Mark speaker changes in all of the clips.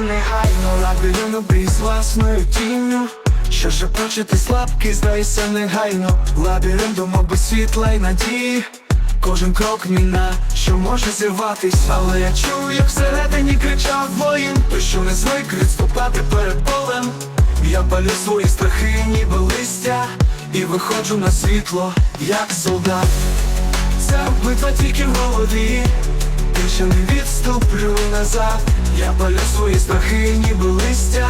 Speaker 1: Негайно, лабірину бій з власною тінню Що ж почати слабкий, здайся негайно Лабіринт думок без світла й надії Кожен крок міна, що може зірватись Але я чую, як всередині кричав воїн Той, що не звик відступати перед полем Я палю свої страхи, ніби листя І виходжу на світло, як солдат. Ця битва тільки в голові Більше не відступлю назад. Я палю свої страхи, ніби листя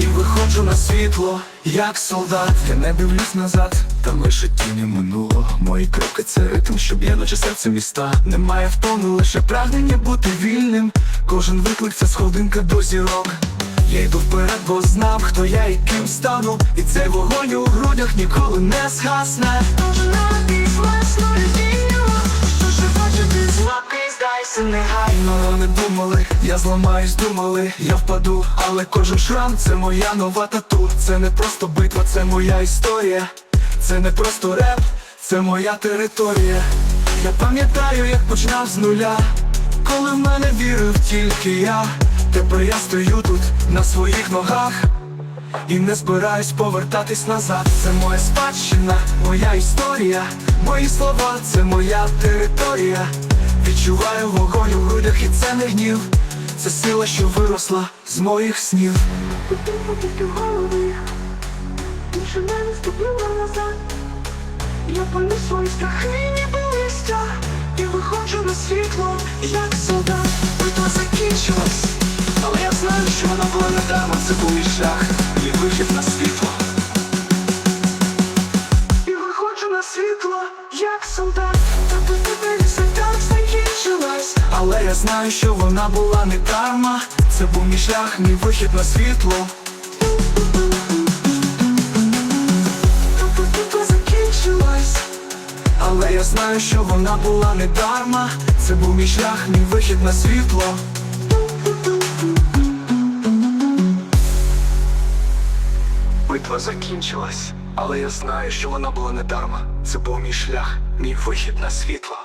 Speaker 1: І виходжу на світло, як солдат. Я не дивлюсь назад, там лише тіні минулого Мої кроки це ритм, що б'є наче серце міста. Немає втому, лише прагнення бути вільним. Кожен виклик це сходинка до зірок я йду вперед, бо знав, хто я і ким стану. І цей вогонь у грудях ніколи не згасне. Здайся негайно, не думали, я зламаюсь, думали, я впаду, але кожен шрам це моя нова тату. Це не просто битва, це моя історія, це не просто реп, це моя територія. Я пам'ятаю, як починав з нуля, коли в мене вірив тільки я. Тепер я стою тут на своїх ногах і не збираюсь повертатись назад. Це моя спадщина, моя історія, мої слова, це моя територія. Відчуваю вогонь у грудях, і це не гнів. Це сила, що виросла з моїх снів.
Speaker 2: Більше не наступила назад Я палю свої страхи,
Speaker 1: мій шлях, і вихід на світло.
Speaker 2: І виходжу на світло, як солдат Та все так закінчилась
Speaker 1: Але я знаю, що вона була не дарма. Це був мій шлях, мій вихід на світло. Але я знаю, що вона була не дарма. Це був мій шлях, мій вихід на світло. Битва закінчилась, але я знаю, що вона була не дарма. Це був мій шлях, мій вихід на світло.